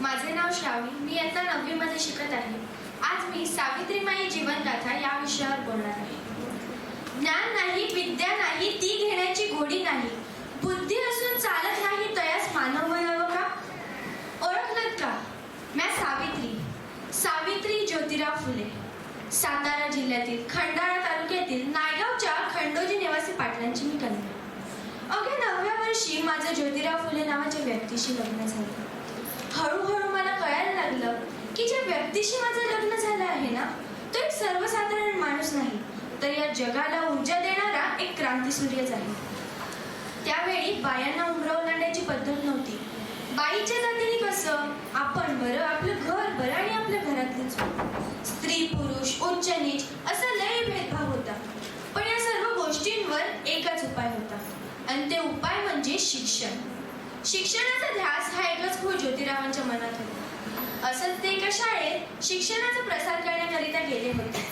माझे नाव श्रावणी मी आता नववीमध्ये शिकत आहे. आज मी सावित्रीमाई जीवनगाथा या विषयावर बोलणार आहे. ज्ञान नाही विद्या नाही ती घेण्याची गोडी नाही. बुद्धी असून चालत नाही तयास मानव म्हणावं का? ओळखलत का? मॅ सावित्री सावित्री ज्योतिराव फुले. सातारा जिल्ह्यातील खंडाळा तालुक्यातील नायगावच्या खंडोजी निवासी पाटलांची मी कन्या. अवघ्या नवव्या वर्षी माझं ज्योतिराव फुले नावाच्या व्यक्तीशी लग्न झालं. हळूहळू मला कळायला लागलं की ज्या व्यक्तीशी माझं लग्न झालं आहे ना तो एक सर्वसाधारण माणूस नाही. तर या जगाला ऊर्जा देणारा एक क्रांतीसूर्यच आहे. त्यावेळी बायांना उमराव आणण्याची पद्धत नव्हती. बाईच्या जातीने कसं आपण बरं आपलं घर बरं आणि आपल्या घरातली स्त्री पुरुष उच्च नीच असा लय भेदभाव होता. पण या सर्व गोष्टींवर एकच उपाय होता. आणि ते उपाय म्हणजे शिक्षण. शिक्षणाचा ध्यास हा एकच खूळ ज्योतिरावांच्या मनात होता. असंच ते एका शाळेत शिक्षणाचा प्रसार करण्याकरिता गेले होते.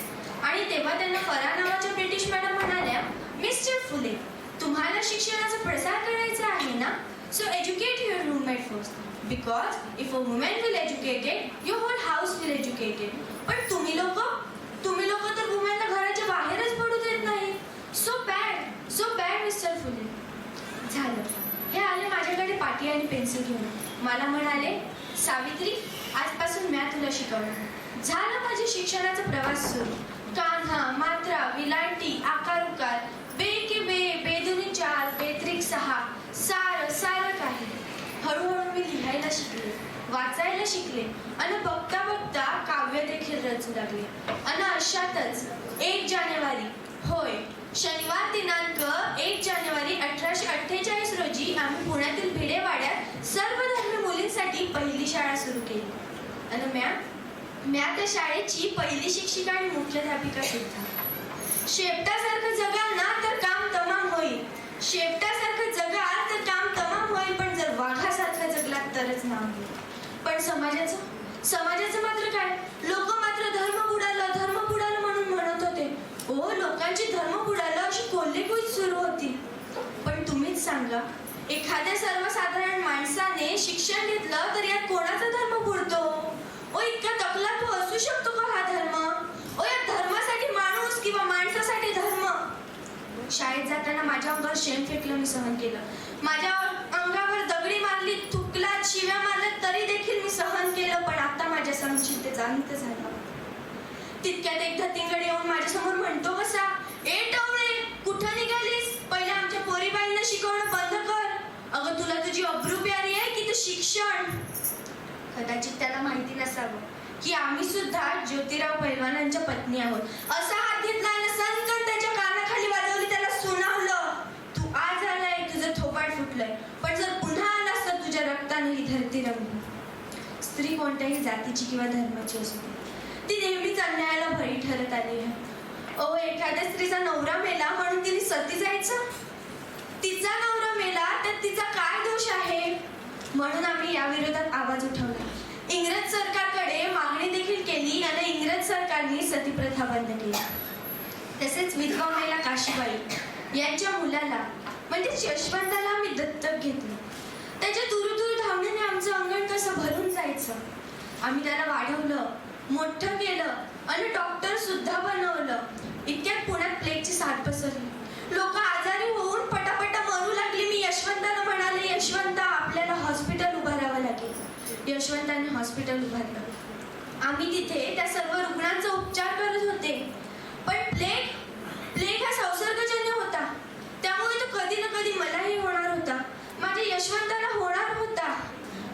आणि तेव्हा त्यांना फरा नावाच्या ब्रिटिश मॅडम म्हणाल्या मिस्टर फुले तुम्हाला शिक्षणाचा प्रसार करायचा आहे ना? So educate your roommate first because if a women will educated your whole house will educated पण तुम्ही लोक तुम्ही लोक तर वुमेनला घराच्या बाहेरच पडू देत नाही so bad so bad mister Phule. झालं. माझ्याकडे पाटी आणि पेन्सिल घेऊन मला म्हणाले सावित्री आजपासून म्या तुला शिकवणार. झाला माझ्या शिक्षणाचा प्रवास सुरू. कान्हा मात्रा विलांटी आकार उकार बे के बे बेदुनी चार बेत्रिक सहा सार सार काही हळूहळू मी लिहायला शिकले वाचायला शिकले आणि बघता बघता काव्य देखील रचू लागले. आणि अशातच एक जानेवारी होय पहिली शाळा सुरू केली. आणि म्या म्या त्या शाळेची पहिली शिक्षिका आणि मुख्याध्यापिका सुद्धा. शेपटासारखं जगाल ना तर काम तमाम होईल. शेपटासारखं जगाल तर काम तमाम होईल पण जर वाघासारखं जगलात तरच नाव होईल. पण समाजाचं? समाजाचं मात्र काय? लोक मात्र धर्म बुडालं धर्म बुडालं म्हणून म्हणत होते. ओ लोकांची धर्म बुडालं अशी कोल्हेकुई सुरू होती. पण तुम्हीच सांगा एखाद्या सर्वसाधारण माणसाने शिक्षण घेतलं तर यात कोणाचा धर्म पुरतो? ओ इतका तकला तू असू शकतो का हा धर्म? ओ या धर्मासाठी माणूस किंवा माणसासाठी धर्म? शाळेत जाताना माझ्या अंगावर शेण फेकलं मी सहन केलं. माझ्या अंगावर दगडी मारली थुकला शिव्या मारल्या तरी देखील मी सहन केलं पण आता माझ्या सहनशील ते जाणीत झालं तितक्यात एकदा तिंगड येऊन माझ्यासमोर म्हणतो कसा ए टवळे कुठं निघालीस? पहिले आमच्या पोरीबाईंना शिकवणं अगं तुला तुझी अब्रू प्यारी आहे की तू शिक्षण? कदाचित त्याला माहिती नसावं की आम्ही सुद्धा ज्योतिराव पैलवानांच्या पत्नी आहोत. असा हात घेतला आणि सनकन त्याच्या कानाखाली वाजवली त्याला सुनावलं. तू आज आलाय तुझं थोपाट फुटलंय. पण जर पुन्हा आलास तर तुझ्या रक्ताने ही धरती रंगली. स्त्री कोणत्याही जातीची किंवा धर्माची असू दे. ती नेहमीच अन्यायाला भरी ठरत आली आहे. ओ एखाद्या स्त्रीचा नवरा मेला म्हणून तिने सती जायचं? तिचा नवरा मेला तर तिचा काय दोष आहे म्हणून आम्ही या विरोधात आवाज उठवला. इंग्रज सरकारकडे मागणी देखील केली आणि इंग्रज सरकारने सतीप्रथा बंद केली. तसेच विधवा महिला काशीबाई यांच्या मुलाला म्हणजे यशवंताला आम्ही दत्तक घेतलं. त्याच्या दूर दूर धावण्याने आमचं अंगण कसं भरून जायचं? आम्ही त्याला वाढवलं मोठं केलं आणि डॉक्टर सुद्धा बनवलं. इतक्यात पुण्यात प्लेगची साथ पसरली. लोक आजारी होऊन पटापटा मरू लागली मी यशवंताला म्हणाले यशवंता आपल्याला हॉस्पिटल उभारावं लागेल यशवंतांनी हॉस्पिटल उभारलं. आम्ही तिथे त्या सर्व रुग्णांचा उपचार करत होते. पण प्लेग प्लेग हा संसर्गजन्य होता. त्यामुळे तो कधी ना कधी मलाही होणार होता. माझ्या यशवंताला होणार होता.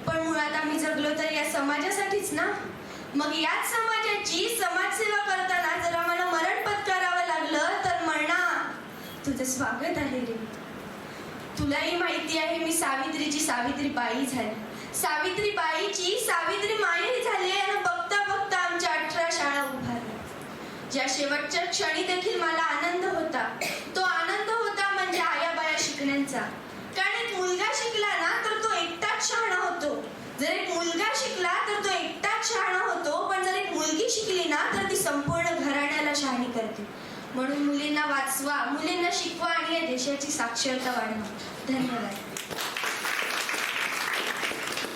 पण मुळात आम्ही जगलो तर या समाजासाठीच ना? मग याच समाजाची समाजसेवा करताना जर आम्हाला मरण पत्करावं लागलं तर म्हणा तुझं स्वागत आहे रे. तुलाही माहिती आहे मी सावित्रीची सावित्री बाई झाली. सावित्रीबाईची सावित्री मायही झाली आणि बघता बघता आमच्या अठरा शाळा उभारल्या. ज्या शेवटच्या क्षणी देखील मला आनंद होता तो आनंद होता म्हणजे आयाबाया शिकण्याचा. कारण एक मुलगा शिकला ना तर तो एकटाच शहाणा होतो. जर एक मुलगा शिकला तर तो एकटाच शहाणा होतो. पण जर एक मुलगी शिकली ना तर ती संपूर्ण घराण्याला शहाणी करते. म्हणून मुलींना वाचवा मुलींना शिकवा आणि या देशाची साक्षरता वाढवा. धन्यवाद.